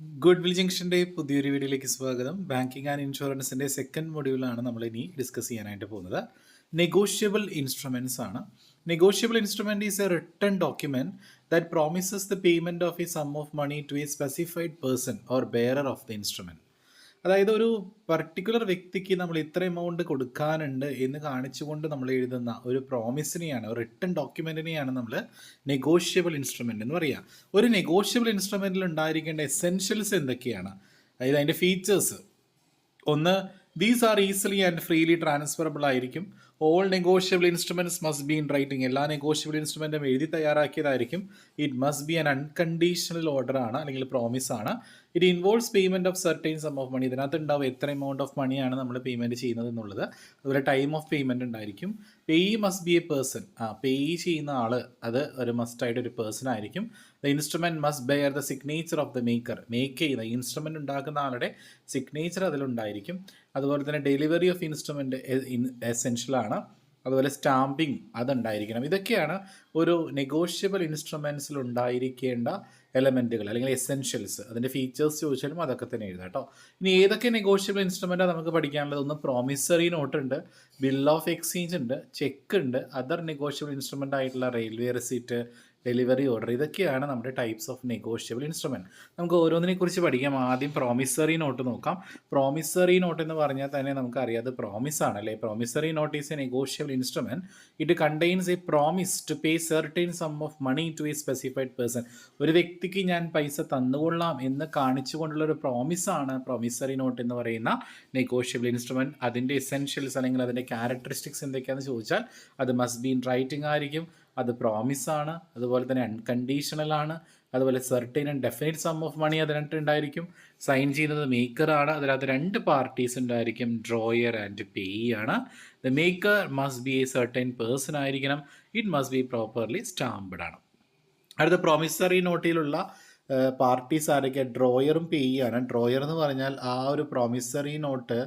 Good will ജംഗ്ഷന്റെ പുതിയൊരു വീഡിയോയിലേക്ക് സ്വാഗതം. ബാങ്കിങ് ആൻഡ് ഇൻഷുറൻസിന്റെ സെക്കൻഡ് മൊഡ്യൂളാണ് നമ്മൾ ഇനി ഡിസ്കസ് ചെയ്യാനായിട്ട് പോകുന്നത്. നെഗോഷ്യബിൾ ഇൻസ്ട്രുമെന്റ്സ് ആണ്. Negotiable instrument is a written document that promises the payment of a sum of money to a specified person or bearer of the instrument അതായത് ഒരു പർട്ടിക്കുലർ വ്യക്തിക്ക് നമ്മൾ ഇത്ര എമൗണ്ട് കൊടുക്കാനുണ്ട് എന്ന് കാണിച്ചുകൊണ്ട് നമ്മൾ എഴുതുന്ന ഒരു പ്രോമിസിനെയാണ് റിട്ടേൺ ഡോക്യുമെന്റിനെയാണ് നമ്മൾ നെഗോഷ്യബിൾ ഇൻസ്ട്രുമെന്റ് എന്ന് പറയുക ഒരു നെഗോഷ്യബിൾ ഇൻസ്ട്രുമെന്റിൽ ഉണ്ടായിരിക്കേണ്ട എസെൻഷ്യൽസ് എന്തൊക്കെയാണ്? അതായത് അതിന്റെ ഫീച്ചേഴ്സ് ഒന്ന് these are easily and freely transferable ആയിരിക്കും. All negotiable instruments must be in writing എല്ലാ നെഗോഷ്യബിൾ ഇൻസ്ട്രുമെന്റും എഴുതി തയ്യാറാക്കിയതായിരിക്കും. It must be an unconditional order ആണ് അല്ലെങ്കിൽ പ്രോമിസ് ആണ്. It involves payment of certain sum of money ഇതിനകത്ത് ഉണ്ടാവും എത്ര എമൗണ്ട് ഓഫ് മണിയാണ് നമ്മൾ പേയ്മെന്റ് ചെയ്യുന്നത് എന്നുള്ളത്. അതുപോലെ ടൈം ഓഫ് പേയ്മെന്റ് ഉണ്ടായിരിക്കും. Payee must be a person ആ പേയ് ചെയ്യുന്ന ആൾ അത് ഒരു മസ്റ്റായിട്ട് ഒരു പേഴ്സൺ ആയിരിക്കും. The instrument must bear the signature of the maker make ചെയ്യുന്ന ഇൻസ്ട്രുമെന്റ് ഉണ്ടാക്കുന്ന ആളുടെ സിഗ്നേച്ചർ അതിലുണ്ടായിരിക്കും. അതുപോലെ തന്നെ ഡെലിവറി ഓഫ് ഇൻസ്ട്രുമെന്റ് എസെൻഷ്യലാണ് അതുപോലെ സ്റ്റാമ്പിങ് അതുണ്ടായിരിക്കണം. ഇതൊക്കെയാണ് ഒരു നെഗോഷ്യബിൾ ഇൻസ്ട്രുമെൻസിൽ ഉണ്ടായിരിക്കേണ്ട എലമെന്റുകൾ അല്ലെങ്കിൽ എസെൻഷ്യൽസ് അതിന്റെ ഫീച്ചേഴ്സ് ചോദിച്ചാലും അതൊക്കെ തന്നെ എഴുതാം കേട്ടോ. ഇനി ഏതൊക്കെ നെഗോഷ്യബിൾ ഇൻസ്ട്രുമെന്റാണ് നമുക്ക് പഠിക്കാനുള്ളത്? ഒന്ന് പ്രോമിസറി നോട്ട് ഉണ്ട് ബിൽ ഓഫ് എക്സ്ചേഞ്ച് ഉണ്ട് ചെക്ക് ഉണ്ട് അതർ നെഗോഷ്യബിൾ ഇൻസ്ട്രുമെന്റ് ആയിട്ടുള്ള റെയിൽവേ റെസീറ്റ് ഡെലിവറി ഓർഡർ ഇതൊക്കെയാണ് നമ്മുടെ ടൈപ്സ് ഓഫ് നെഗോഷ്യബിൾ ഇൻസ്ട്രുമെന്റ് നമുക്ക് ഓരോന്നിനെ കുറിച്ച് പഠിക്കാം. ആദ്യം പ്രോമിസറി നോട്ട് നോക്കാം. പ്രോമിസറി നോട്ട് എന്ന് പറഞ്ഞാൽ തന്നെ നമുക്കറിയാം പ്രോമിസ് ആണ് അല്ലേ? Promissory note is a negotiable instrument it contains a promise to pay certain sum of money to a specified person ഒരു വ്യക്തിക്ക് ഞാൻ പൈസ തന്നുകൊള്ളാം എന്ന് കാണിച്ചുകൊണ്ടുള്ള ഒരു പ്രോമിസ് ആണ് പ്രോമിസറി നോട്ട് എന്ന് പറയുന്ന നെഗോഷ്യബിൾ ഇൻസ്ട്രുമെന്റ് അതിന്റെ എസെൻഷ്യൽസ് അല്ലെങ്കിൽ അതിന്റെ ക്യാരക്ടറിസ്റ്റിക്സ് എന്തൊക്കെയാണെന്ന് ചോദിച്ചാൽ അത് മസ്റ്റ് ബി ഇൻ റൈറ്റിംഗ് ആയിരിക്കും. അത് പ്രോമിസാണ് അതുപോലെ തന്നെ അൺകണ്ടീഷണൽ ആണ് അതുപോലെ certain and definite sum of money അതിനകത്ത് ഉണ്ടായിരിക്കും. സൈൻ ചെയ്യുന്നത് മേക്കർ ആണ് അതിനകത്ത് രണ്ട് പാർട്ടീസ് ഉണ്ടായിരിക്കും ഡ്രോയർ ആൻഡ് പേ ആണ്. The maker must be a certain person ആയിരിക്കണം it must be properly stamped ആണ്. അടുത്ത പ്രോമിസറി നോട്ടിലുള്ള പാർട്ടീസ് ആരൊക്കെ ഡ്രോയറും പേ ആണ്. ഡ്രോയർ എന്ന് പറഞ്ഞാൽ ആ ഒരു പ്രോമിസറി നോട്ട്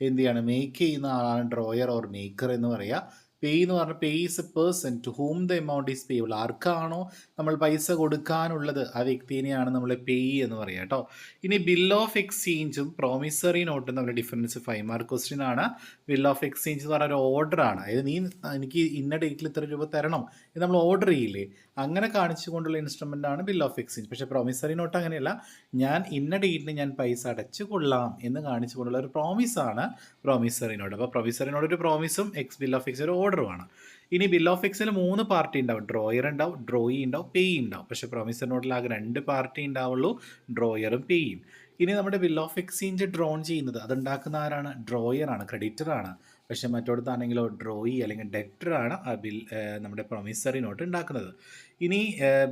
എന്ത് ചെയ്യാണ്? മേക്ക് ചെയ്യുന്ന ആളാണ് ഡ്രോയർ ഓർ മേക്കർ എന്ന് പറയുക. പേ എന്ന് പറഞ്ഞാൽ payee is a person to whom the amount is payable ആർക്കാണോ നമ്മൾ പൈസ കൊടുക്കാനുള്ളത് ആ വ്യക്തിനെയാണ് നമ്മൾ പേ എന്ന് പറയുക കേട്ടോ ഇനി ബിൽ ഓഫ് എക്സ്ചേഞ്ചും പ്രോമിസറി നോട്ടും തമ്മിൽ ഡിഫറൻസ് ഫൈവ് മാർക്ക് ക്വസ്റ്റ്യൻ ആണ്. ബിൽ ഓഫ് എക്സ്ചേഞ്ച് എന്ന് പറഞ്ഞ ഒരു ഓർഡർ ആണ്. അതായത് നീ എനിക്ക് ഇന്ന ഡേറ്റിൽ ഇത്ര രൂപ തരണം. ഇത് നമ്മൾ ഓർഡർ ചെയ്യില്ലേ? അങ്ങനെ കാണിച്ചുകൊണ്ടുള്ള ഇൻസ്ട്രുമെന്റ് ആണ് ബിൽ ഓഫ് എക്സ്ചേഞ്ച് പക്ഷേ പ്രോമിസറി നോട്ട് അങ്ങനെയല്ല. ഞാൻ ഇന്ന ഡേറ്റിന് ഞാൻ പൈസ അടച്ചു കൊള്ളാം എന്ന് കാണിച്ചുകൊണ്ടുള്ള ഒരു പ്രോമിസാണ് പ്രോമിസറി നോട്ട് അപ്പോൾ പ്രോമിസറി നോട്ട് ഒരു പ്രോമിസും എക്സ് ബിൽ ഓഫ് എക്സ് ഒരു ഓർഡറുമാണ് ഇനി ബിൽ ഓഫ് എക്സിൽ മൂന്ന് പാർട്ടി ഉണ്ടാവും ഡ്രോയർ ഉണ്ടാവും ഡ്രോയി ഉണ്ടാവും പേയി ഉണ്ടാവും പക്ഷേ പ്രൊമിസർ നോട്ടിൽ ആകെ രണ്ട് പാർട്ടി ഉണ്ടാവുള്ളൂ ഡ്രോയറും പേയും ഇനി നമ്മുടെ ബിൽ ഓഫ് എക്സ്ചേഞ്ച് ഡ്രോൺ ചെയ്യുന്നത് അതുണ്ടാക്കുന്ന ആരാണ്? ഡ്രോയറാണ് ക്രെഡിറ്ററാണ് പക്ഷേ മറ്റോടത്താണെങ്കിലോ ഡ്രോയി അല്ലെങ്കിൽ ഡെറ്ററാണ് ആ ബിൽ നമ്മുടെ പ്രൊമിസറി നോട്ട് ഉണ്ടാക്കുന്നത് ഇനി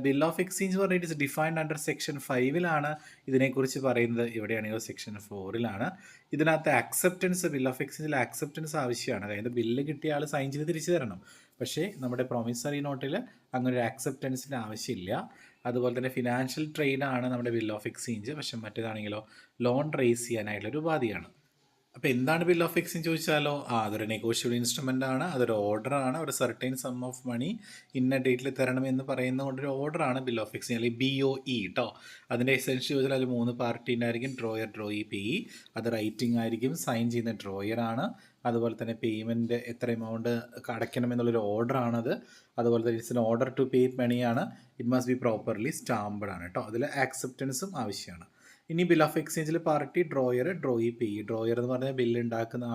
ബിൽ ഓഫ് എക്സ്ചേഞ്ച് പറഞ്ഞിട്ട് ഇറ്റ്സ് ഡിഫൈൻഡ് അണ്ടർ സെക്ഷൻ ഫൈവിലാണ് ഇതിനെക്കുറിച്ച് പറയുന്നത്. ഇവിടെയാണെങ്കിൽ സെക്ഷൻ ഫോറിലാണ് ഇതിനകത്ത് അക്സെപ്റ്റൻസ് ബിൽ ഓഫ് എക്സ്ചേഞ്ചിൽ അക്സെപ്റ്റൻസ് ആവശ്യമാണ്. അതായത് ബില്ല് കിട്ടിയ ആൾ സൈൻ ചെയ്ത് തിരിച്ചു തരണം. പക്ഷേ നമ്മുടെ പ്രൊമിസറി നോട്ടിൽ അങ്ങനെ ഒരു അക്സെപ്റ്റൻസിന്റെ ആവശ്യമില്ല. അതുപോലെ തന്നെ ഫിനാൻഷ്യൽ ട്രെയിനാണ് നമ്മുടെ ബിൽ ഓഫ് എക്സ്ചേഞ്ച് പക്ഷേ മറ്റേതാണെങ്കിലോ ലോൺ റേസ് ചെയ്യാനായിട്ടുള്ള ഒരു ഉപാധിയാണ്. അപ്പോൾ എന്താണ് ബിൽ ഓഫ് എക്സ്ചേഞ്ച് ചോദിച്ചാലോ? ആ അതൊരു നെഗോഷ്യബിൾ ഇൻസ്ട്രുമെന്റ് ആണ്. അതൊരു ഓർഡറാണ് ഒരു സർട്ടൈൻ സം ഓഫ് മണി ഇന്ന ഡേറ്റിൽ തരണം എന്ന് പറയുന്ന കൊണ്ടൊരു ഓർഡറാണ് ബിൽ ഓഫ് എക്സ്ചേഞ്ച് അല്ലെങ്കിൽ ബി ഒ ഇ കേട്ടോ അതിന്റെ എസെൻഷ്യൽ ചോദിച്ചാൽ അതിൽ മൂന്ന് പാർട്ടി ഉണ്ടായിരിക്കും. ഡ്രോയർ ഡ്രോയി പി ഇ അത് റൈറ്റിംഗ് ആയിരിക്കും. സൈൻ ചെയ്യുന്ന ഡ്രോയർ ആണ്. അതുപോലെ തന്നെ പേയ്മെന്റ് എത്ര എമൗണ്ട് അടയ്ക്കണം എന്നുള്ളൊരു ഓർഡറാണത് അതുപോലെ തന്നെ it's an order to pay മണിയാണ് it must be properly stamped ആണ് കേട്ടോ അതിൽ ആക്സെപ്റ്റൻസും ആവശ്യമാണ്. ഇനി ബിൽ ഓഫ് എക്സ്ചേഞ്ചിൽ party drawer drawee payee drawer എന്ന് പറഞ്ഞാൽ ബില്ല് ഉണ്ടാക്കുന്ന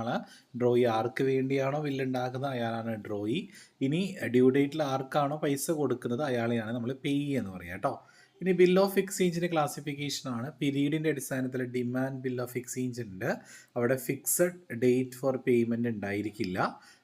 ഡ്രോയി ആർക്ക് വേണ്ടിയാണോ ബില്ല് ഉണ്ടാക്കുന്ന അയാളാണ് ഡ്രോയി ഇനി ഡ്യൂ ഡേറ്റിൽ ആർക്കാണോ പൈസ കൊടുക്കുന്നത്? അയാളെയാണ് നമ്മൾ പേ എന്ന് പറയുക കേട്ടോ ഇനി ബിൽ ഓഫ് എക്സ്ചേഞ്ചിന്റെ ക്ലാസിഫിക്കേഷനാണ് പീരീഡിന്റെ അടിസ്ഥാനത്തിൽ ഡിമാൻഡ് ബിൽ ഓഫ് എക്സ്ചേഞ്ച് ഉണ്ട് അവിടെ ഫിക്സഡ് ഡേറ്റ് ഫോർ പേയ്മെന്റ് ഉണ്ടായിരിക്കില്ല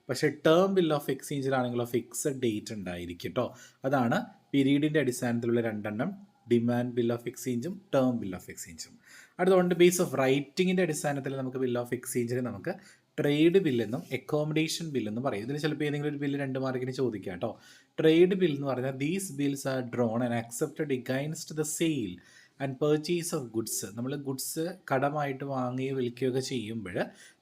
പക്ഷേ ടേം ബിൽ ഓഫ് എക്സ്ചേഞ്ചിലാണെങ്കിലോ ഫിക്സഡ് ഡേറ്റ് ഉണ്ടായിരിക്കും കേട്ടോ അതാണ് പീരീഡിന്റെ അടിസ്ഥാനത്തിലുള്ള രണ്ടെണ്ണം. ഡിമാൻഡ് ബിൽ ഓഫ് എക്സ്ചേഞ്ചും ടേം ബിൽ ഓഫ് എക്സ്ചേഞ്ചും അടുത്തുകൊണ്ട് ബേസ് ഓഫ് റൈറ്റിങ്ങിന്റെ അടിസ്ഥാനത്തിൽ നമുക്ക് ബിൽ ഓഫ് എക്സ്ചേഞ്ചിന് നമുക്ക് ട്രേഡ് ബില്ലെന്നും അക്കോമഡേഷൻ ബില്ലെന്നും പറയും. ഇതിൽ ചിലപ്പോൾ ഏതെങ്കിലും ഒരു ബില്ല് രണ്ട് മാർക്കിന് ചോദിക്കാം കേട്ടോ. ട്രേഡ് ബിൽ എന്ന് പറഞ്ഞാൽ these bills are drawn and accepted against the sale and purchase of goods നമ്മൾ ഗുഡ്സ് കടമായിട്ട് വാങ്ങുകയോ വിൽക്കുകയോ ഒക്കെ ചെയ്യുമ്പോൾ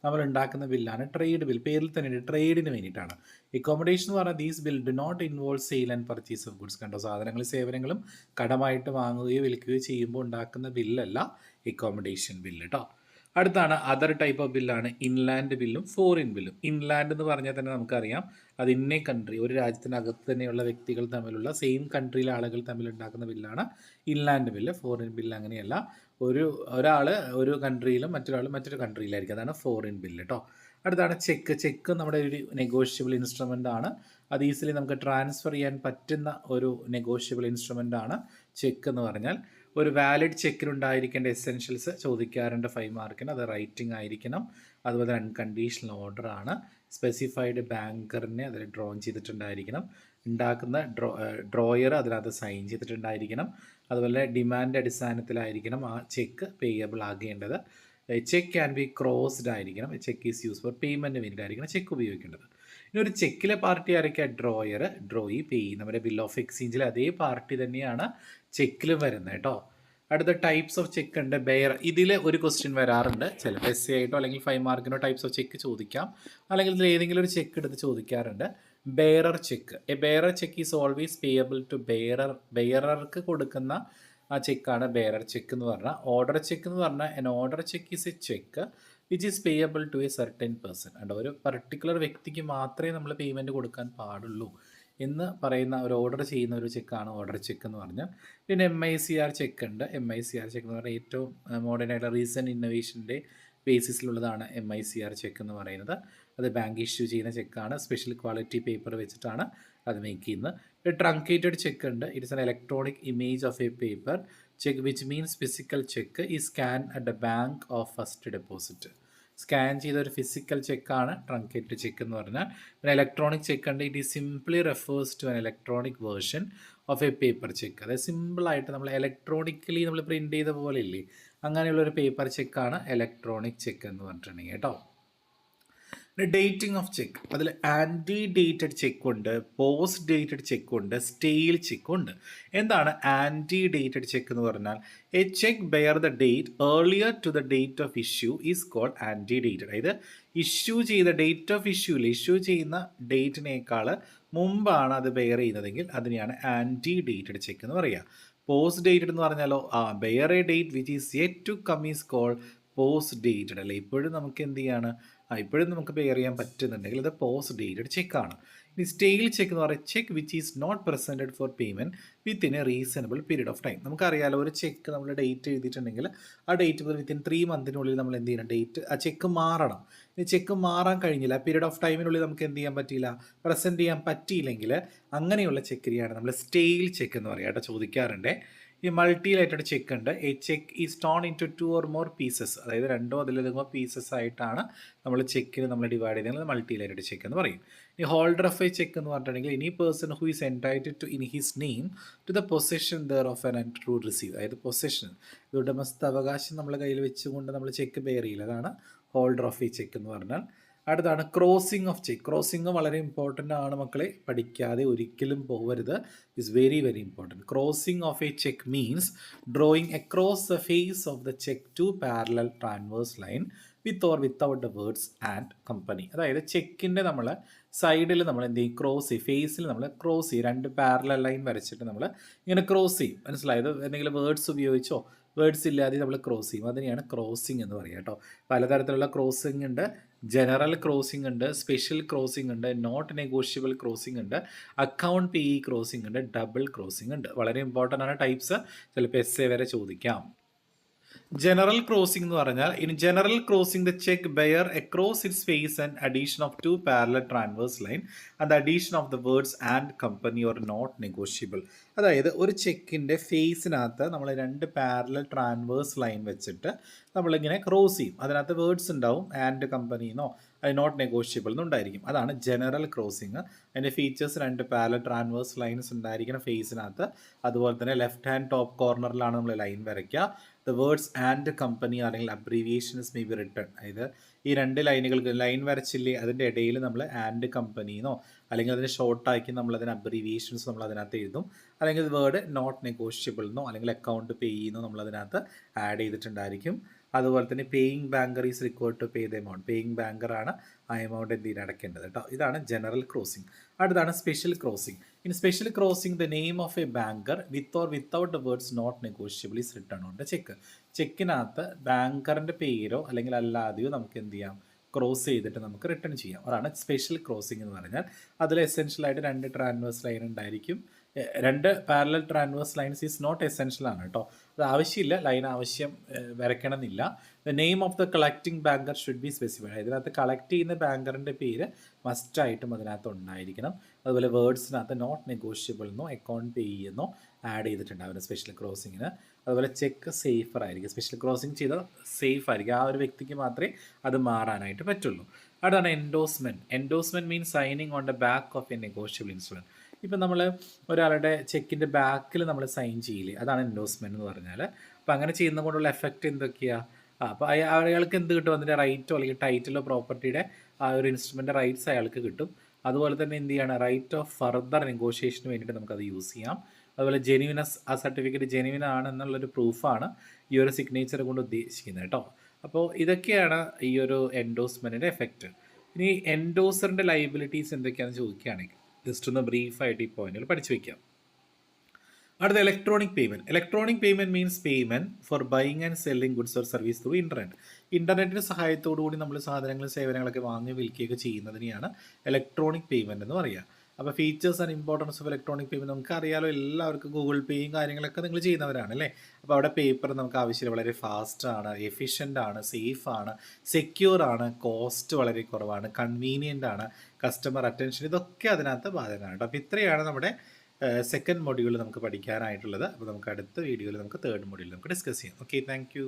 നമ്മൾ ഉണ്ടാക്കുന്ന ബില്ലാണ് ട്രേഡ് ബിൽ പേരിൽ തന്നെ ട്രേഡിന് വേണ്ടിയിട്ടാണ്. അക്കോമഡേഷൻ എന്ന് പറഞ്ഞാൽ these bill do not involve sale and purchase of goods കണ്ടോ? സാധനങ്ങളും സേവനങ്ങളും കടമായിട്ട് വാങ്ങുകയോ വിൽക്കുകയോ ചെയ്യുമ്പോൾ ഉണ്ടാക്കുന്ന ബില്ലല്ല അക്കോമഡേഷൻ ബില്ല് കേട്ടോ അടുത്താണ് അതർ ടൈപ്പ് ഓഫ് ബില്ലാണ് ഇൻലാൻഡ് ബില്ലും ഫോറിൻ ബില്ലും ഇൻലാൻഡ് എന്ന് പറഞ്ഞാൽ തന്നെ നമുക്കറിയാം അത് ഇന്നേ കൺട്രി ഒരു രാജ്യത്തിനകത്ത് തന്നെയുള്ള വ്യക്തികൾ തമ്മിലുള്ള സെയിം കൺട്രിയിലെ ആളുകൾ തമ്മിൽ ഉണ്ടാക്കുന്ന ബില്ലാണ് ഇൻലാൻഡ് ബില്ല് ഫോറിൻ ബില്ല് അങ്ങനെയല്ല. ഒരു ഒരാൾ ഒരു കൺട്രിയിലും മറ്റൊരാൾ മറ്റൊരു കൺട്രിയിലായിരിക്കും അതാണ് ഫോറിൻ ബില്ല് കേട്ടോ അടുത്താണ് ചെക്ക് ചെക്ക് നമ്മുടെ ഒരു നെഗോഷ്യബിൾ ഇൻസ്ട്രുമെന്റ് ആണ്. അത് ഈസിലി നമുക്ക് ട്രാൻസ്ഫർ ചെയ്യാൻ പറ്റുന്ന ഒരു നെഗോഷ്യബിൾ ഇൻസ്ട്രുമെന്റ് ആണ് ചെക്ക് എന്ന് പറഞ്ഞാൽ. ഒരു വാലിഡ് ചെക്കിനുണ്ടായിരിക്കേണ്ട എസെൻഷ്യൽസ് ചോദിക്കാറുണ്ട് ഫൈവ് മാർക്കിന് അത് റൈറ്റിംഗ് ആയിരിക്കണം. അതുപോലെ അൺകണ്ടീഷണൽ ഓർഡർ ആണ്. സ്പെസിഫൈഡ് ബാങ്കറിനെ അതിൽ ഡ്രോൺ ചെയ്തിട്ടുണ്ടായിരിക്കണം. ഉണ്ടാക്കുന്ന ഡ്രോ ഡ്രോയർ അതിനകത്ത് സൈൻ ചെയ്തിട്ടുണ്ടായിരിക്കണം. അതുപോലെ ഡിമാൻഡ് അടിസ്ഥാനത്തിലായിരിക്കണം ആ ചെക്ക് പേയബിൾ ആകേണ്ടത്. ചെക്ക് ക്യാൻ ബി ക്രോസ്ഡ് ആയിരിക്കണം. Cheque is use for payment വേണ്ടിയിട്ടായിരിക്കണം cheque ഉപയോഗിക്കേണ്ടത്. ഇനി ഒരു ചെക്കിലെ പാർട്ടി ആരൊക്കെയാണ് ഡ്രോയർ ഡ്രോയി പേ നമ്മുടെ ബിൽ ഓഫ് എക്സ്ചേഞ്ചിൽ അതേ പാർട്ടി തന്നെയാണ് ചെക്കിലും വരുന്നത് കേട്ടോ. അടുത്ത ടൈപ്സ് ഓഫ് ചെക്ക് ഉണ്ട്. ബെയർ ഇതിൽ ഒരു ക്വസ്റ്റ്യൻ വരാറുണ്ട്. ചിലപ്പോൾ എസ് ആയിട്ടോ അല്ലെങ്കിൽ ഫൈവ് മാർക്കിനോ ടൈപ്സ് ഓഫ് ചെക്ക് ചോദിക്കാം. അല്ലെങ്കിൽ ഇതിൽ ഏതെങ്കിലും ഒരു ചെക്ക് എടുത്ത് ചോദിക്കാറുണ്ട്. Bearer cheque a bearer cheque is always payable to bearer ബെയറർക്ക് കൊടുക്കുന്ന ആ ചെക്കാണ് ബെയറർ ചെക്ക് എന്ന് പറഞ്ഞാൽ. ഓർഡർ ചെക്ക് എന്ന് പറഞ്ഞാൽ an order cheque is a cheque which is payable to a certain person and ഒരു പർട്ടിക്കുലർ വ്യക്തിക്ക് മാത്രമേ നമ്മൾ പേയ്മെന്റ് കൊടുക്കാൻ പാടുള്ളൂ. എന്ന് പറയുന്ന ഒരു ഓർഡർ ചെയ്യുന്ന ഒരു ചെക്കാണ് ഓർഡർ ചെക്ക് എന്ന് പറഞ്ഞാൽ പിന്നെ M I C R cheque ഉണ്ട്. M I C R cheque എന്ന് പറഞ്ഞാൽ ഏറ്റവും മോഡേൺ ആയിട്ടുള്ള റീസെന്റ് ഇന്നോവേഷന്റെ ബേസിസിലുള്ളതാണ് M I C R cheque എന്ന് പറയുന്നത്. അത് ബാങ്ക് ഇഷ്യൂ ചെയ്യുന്ന ചെക്കാണ് സ്പെഷ്യൽ ക്വാളിറ്റി പേപ്പർ വെച്ചിട്ടാണ് അത് മേക്ക് ചെയ്യുന്നത്. ഒരു ട്രങ്കേറ്റഡ് ചെക്ക് ഉണ്ട്. It's an electronic image of a paper cheque which means physical cheque is scan at the bank of first deposit scan ചെയ്ത ഒരു ഫിസിക്കൽ ചെക്കാണ് ട്രങ്കേറ്റഡ് ചെക്ക് എന്ന് പറഞ്ഞാൽ. പിന്നെ ഇലക്ട്രോണിക് ചെക്ക് ഉണ്ട്. It is simply refers to an electronic version of a paper cheque അതായത് സിമ്പിളായിട്ട് നമ്മൾ ഇലക്ട്രോണിക്കലി നമ്മൾ പ്രിന്റ് ചെയ്ത പോലെ ഇല്ലേ? അങ്ങനെയുള്ള ഒരു പേപ്പർ ചെക്കാണ് ഇലക്ട്രോണിക് ചെക്ക് എന്ന് പറഞ്ഞിട്ടുണ്ടെങ്കിൽ കേട്ടോ. ഡേറ്റിംഗ് ഓഫ് ചെക്ക് അതിൽ ആന്റി ഡേറ്റഡ് ചെക്ക് ഉണ്ട് പോസ്റ്റ് ഡേറ്റഡ് ചെക്ക് ഉണ്ട് സ്റ്റെയിൽ ചെക്ക് ഉണ്ട്. എന്താണ് ആന്റി ഡേറ്റഡ് ചെക്ക് എന്ന് പറഞ്ഞാൽ? A cheque bear the date earlier to the date of issue is called anti dated അതായത് ഇഷ്യൂ ചെയ്ത ഡേറ്റ് ഓഫ് ഇഷ്യൂവിൽ ഇഷ്യൂ ചെയ്യുന്ന ഡേറ്റിനേക്കാൾ മുമ്പാണ് അത് ബെയർ ചെയ്യുന്നതെങ്കിൽ അതിനെയാണ് ആന്റി ഡേറ്റഡ് ചെക്ക് എന്ന് പറയുക പോസ്റ്റ് ഡേറ്റഡ് എന്ന് പറഞ്ഞാലോ? ആ bear a date which is yet to come is call post dated അല്ലേ? ഇപ്പോഴും നമുക്ക് എന്ത് ചെയ്യാണ്? ഇപ്പോഴും നമുക്ക് പേ ചെയ്യാൻ പറ്റുന്നുണ്ടെങ്കിൽ അത് പോസ്റ്റ് ഡേറ്റഡ് ചെക്കാണ് ഇനി സ്റ്റേയിൽ ചെക്ക് എന്ന് പറയുന്നത് cheque which is not presented for payment within a reasonable period of time നമുക്കറിയാലോ ഒരു ചെക്ക് നമ്മൾ ഡേറ്റ് എഴുതിയിട്ടുണ്ടെങ്കിൽ ആ ഡേറ്റ് മുതൽ വിത്തിൻ ത്രീ മന്തിനുള്ളിൽ നമ്മൾ എന്ത് ചെയ്യണം? ഡേറ്റ് ആ ചെക്ക് മാറണം. ഇനി ചെക്ക് മാറാൻ കഴിഞ്ഞില്ല പീരീഡ് ഓഫ് ടൈമിനുള്ളിൽ നമുക്ക് എന്ത് ചെയ്യാൻ പറ്റിയില്ല? പ്രസന്റ് ചെയ്യാൻ പറ്റിയില്ലെങ്കിൽ അങ്ങനെയുള്ള ചെക്കിനെയാണ് നമ്മൾ സ്റ്റേയിൽ ചെക്ക് എന്ന് പറയുക കേട്ടോ ചോദിക്കാറുണ്ട്. ഈ മൾട്ടി ചെക്ക് ഉണ്ട്. എ ചെക്ക് ഈ സ്റ്റോൺ into or more pieces അതായത് രണ്ടോ അതിലധികമോ പീസസ് ആയിട്ടാണ് നമ്മൾ ചെക്കിന് നമ്മൾ ഡിവൈഡ് ചെയ്യുന്നത് മൾട്ടി ചെക്ക് എന്ന് പറയും. ഇനി ഹോൾഡർ ഓഫ് എ ചെക്ക് എന്ന് പറഞ്ഞിട്ടുണ്ടെങ്കിൽ ഇനി person who is entitled to in his name to the possession thereof an and to receive അതായത് പൊസിഷൻ ഉടമസ്ഥ അവകാശം നമ്മൾ കയ്യിൽ വെച്ചുകൊണ്ട് നമ്മൾ ചെക്ക് ബെയർ ചെയ്യില്ല അതാണ് ഹോൾഡർ ഓഫ് എ ചെക്ക് എന്ന് പറഞ്ഞാൽ. അടുത്താണ് ക്രോസിംഗ് ഓഫ് ചെക്ക് ക്രോസിംഗ് വളരെ ഇമ്പോർട്ടന്റ് ആണ് മക്കളെ. പഠിക്കാതെ ഒരിക്കലും പോകരുത് is very very important crossing of a cheque means drawing across the face of the cheque two parallel transverse line with or without the words and company അതായത് ചെക്കിന്റെ നമ്മൾ സൈഡിൽ നമ്മൾ എന്ത് ചെയ്യും? ക്രോസ് ചെയ്യും. ഫേസിൽ നമ്മൾ ക്രോസ് ചെയ്യും. രണ്ട് പാരലൽ ലൈൻ വരച്ചിട്ട് നമ്മൾ ഇങ്ങനെ ക്രോസ് ചെയ്യും. മനസ്സിലായത് എന്തെങ്കിലും വേർഡ്സ് ഉപയോഗിച്ചോ? വേർഡ്സ് ഇല്ലാതെ നമ്മൾ ക്രോസ് ചെയ്യും. അതിനെയാണ് ക്രോസിംഗ് എന്ന് പറയുക കേട്ടോ പലതരത്തിലുള്ള ക്രോസിംഗ് ഉണ്ട്. ജനറൽ ക്രോസിംഗ് ഉണ്ട് സ്പെഷ്യൽ ക്രോസിംഗ് ഉണ്ട് നോട്ട് നെഗോഷ്യബിൾ ക്രോസിംഗ് ഉണ്ട് അക്കൗണ്ട് പി ഇ ക്രോസിംഗ് ഉണ്ട് ഡബിൾ ക്രോസിംഗ് ഉണ്ട്. വളരെ ഇമ്പോർട്ടന്റ് ആണ് ടൈപ്സ് ചിലപ്പോൾ എസ് എ വരെ ചോദിക്കാം. ജനറൽ ക്രോസിംഗ് എന്ന് പറഞ്ഞാൽ in general crossing the cheque bear across its face and addition of two parallel transverse line and addition of the words and company or not negotiable അതായത് ഒരു ചെക്കിന്റെ ഫേസിനകത്ത് നമ്മൾ രണ്ട് parallel transverse line വെച്ചിട്ട് നമ്മളിങ്ങനെ cross ചെയ്യും. അതിനകത്ത് വേർഡ്സ് ഉണ്ടാവും and കമ്പനിന്നോ അത് നോട്ട് നെഗോഷ്യബിൾ എന്നുണ്ടായിരിക്കും അതാണ് ജനറൽ ക്രോസിങ് അതിന്റെ ഫീച്ചേഴ്സ് രണ്ട് പാരലൽ ട്രാൻവേഴ്സ് ലൈൻസ് ഉണ്ടായിരിക്കണം ഫേസിനകത്ത് അതുപോലെ തന്നെ ലെഫ്റ്റ് ഹാൻഡ് ടോപ്പ് കോർണറിലാണ് നമ്മൾ ലൈൻ വരയ്ക്കുക. ദ വേർഡ്സ് ആൻഡ് കമ്പനി അല്ലെങ്കിൽ അബ്രീവിയേഷൻസ് മേ ബി റിട്ടേൺ അതായത് ഈ രണ്ട് ലൈനുകൾക്ക് ലൈൻ വരച്ചില്ലേ അതിന്റെ ഇടയിൽ നമ്മൾ ആൻഡ് കമ്പനിന്നോ അല്ലെങ്കിൽ അതിന് ഷോർട്ടാക്കി നമ്മൾ അതിന് അബ്രീവിയേഷൻസ് നമ്മൾ അതിനകത്ത് എഴുതും. അല്ലെങ്കിൽ വേർഡ് നോട്ട് നെഗോഷ്യബിൾ എന്നോ അല്ലെങ്കിൽ അക്കൗണ്ട് പേ ചെയ്യുന്നോ നമ്മൾ അതിനകത്ത് ആഡ് ചെയ്തിട്ടുണ്ടായിരിക്കും. അതുപോലെ തന്നെ paying banker is required to pay the amount paying ബാങ്കറാണ് ആ എമൗണ്ട് എന്ത് അടയ്ക്കേണ്ടത് കേട്ടോ ഇതാണ് ജനറൽ ക്രോസിംഗ് അടുത്താണ് special crossing in special crossing the name of a banker with or without words not negotiable is written the cheque ചെക്കിനകത്ത് ബാങ്കറിന്റെ പേരോ അല്ലെങ്കിൽ അല്ലാതെയോ നമുക്ക് എന്ത് ചെയ്യാം? ക്രോസ് ചെയ്തിട്ട് നമുക്ക് റിട്ടേൺ ചെയ്യാം. അതാണ് സ്പെഷ്യൽ ക്രോസിംഗ് എന്ന് പറഞ്ഞാൽ അതിൽ എസെൻഷ്യൽ ആയിട്ട് രണ്ട് ട്രാൻവേഴ്സ് ലൈൻ ഉണ്ടായിരിക്കും. രണ്ട് parallel transverse lines is not essential ആണ് കേട്ടോ. അത് ആവശ്യമില്ല. ലൈൻ ആവശ്യം വരയ്ക്കണമെന്നില്ല. The name of the collecting banker should be specified ഇതിനകത്ത് കളക്ട് ചെയ്യുന്ന ബാങ്കറിന്റെ പേര് മസ്റ്റായിട്ടും അതിനകത്ത് ഉണ്ടായിരിക്കണം. അതുപോലെ വേർഡ്സിനകത്ത് നോട്ട് നെഗോഷ്യബിൾ എന്നോ അക്കൗണ്ട് പേ ചെയ്യുന്നോ ആഡ് ചെയ്തിട്ടുണ്ടാവും സ്പെഷ്യൽ ക്രോസിങ്ങിന് അതുപോലെ ചെക്ക് സേഫർ ആയിരിക്കും. സ്പെഷ്യൽ ക്രോസിങ് ചെയ്താൽ സേഫ് ആയിരിക്കും. ആ ഒരു വ്യക്തിക്ക് മാത്രമേ അത് മാറാനായിട്ട് പറ്റുള്ളൂ. അതാണ് endorsement endorsement means signing on the back of a negotiable instrument ഇപ്പം നമ്മൾ ഒരാളുടെ ചെക്കിന്റെ ബാക്കിൽ നമ്മൾ സൈൻ ചെയ്യില്ലേ? അതാണ് എൻഡോസ്മെന്റ് എന്ന് പറഞ്ഞാൽ അപ്പോൾ അങ്ങനെ ചെയ്യുന്ന കൊണ്ടുള്ള എഫക്റ്റ് എന്തൊക്കെയാണ് അപ്പോൾ അയ- അയാൾക്ക് എന്ത് കിട്ടും? അതിന്റെ റൈറ്റോ അല്ലെങ്കിൽ ടൈറ്റിലോ പ്രോപ്പർട്ടിയുടെ ആ ഒരു ഇൻസ്ട്രുമെന്റ് റൈറ്റ്സ് അയാൾക്ക് കിട്ടും. അതുപോലെ തന്നെ എന്ത് ചെയ്യണം? റൈറ്റ് ഓഫ് ഫർദർ നെഗോഷിയേഷന് വേണ്ടിയിട്ട് നമുക്കത് യൂസ് ചെയ്യാം. അതുപോലെ ജെനുവിനസ് ആ സർട്ടിഫിക്കറ്റ് ജെനുവിൻ ആണ് എന്നുള്ളൊരു പ്രൂഫാണ് ഈ ഒരു സിഗ്നേച്ചർ കൊണ്ട് ഉദ്ദേശിക്കുന്നത് കേട്ടോ. അപ്പോൾ ഇതൊക്കെയാണ് ഈ ഒരു എൻഡോസ്മെന്റിന്റെ എഫക്റ്റ് ഇനി എൻഡോസറിന്റെ ലൈബിലിറ്റീസ് എന്തൊക്കെയാണെന്ന് ചോദിക്കുകയാണെങ്കിൽ ജസ്റ്റ് ഒന്ന് ബ്രീഫായിട്ട് ഈ പോയിന്റുകൾ പഠിച്ചു വയ്ക്കാം അടുത്ത electronic payment electronic payment means payment for buying and selling goods or service through internet ഇന്റർനെറ്റിന്റെ സഹായത്തോടു കൂടി നമ്മൾ സാധനങ്ങളും സേവനങ്ങളൊക്കെ വാങ്ങി വിൽക്കുകയൊക്കെ ചെയ്യുന്നതിനെയാണ് ഇലക്ട്രോണിക് പേയ്മെന്റ് എന്ന് പറയുക അപ്പോൾ features and importance of electronic payment നമുക്ക് അറിയാലോ എല്ലാവർക്കും ഗൂഗിൾ പേയും കാര്യങ്ങളൊക്കെ നിങ്ങൾ ചെയ്യുന്നവരാണ് അല്ലേ? അപ്പോൾ അവിടെ പേപ്പർ നമുക്ക് ആവശ്യമില്ല വളരെ ഫാസ്റ്റ് ആണ് എഫിഷ്യന്റ് ആണ് സേഫ് ആണ് സെക്യൂർ ആണ് കോസ്റ്റ് വളരെ കുറവാണ് കൺവീനിയന്റ് ആണ് കസ്റ്റമർ അറ്റൻഷൻ ഇതൊക്കെ അതിനകത്ത് ബാധകമാണ് അപ്പോൾ ഇത്രയാണ് നമ്മുടെ സെക്കൻഡ് മൊഡ്യൂൾ നമുക്ക് പഠിക്കാനായിട്ടുള്ളത്. അപ്പോൾ നമുക്ക് അടുത്ത വീഡിയോയിൽ നമുക്ക് തേർഡ് മൊഡ്യൂൾ നമുക്ക് ഡിസ്കസ് ചെയ്യാം. Okay thank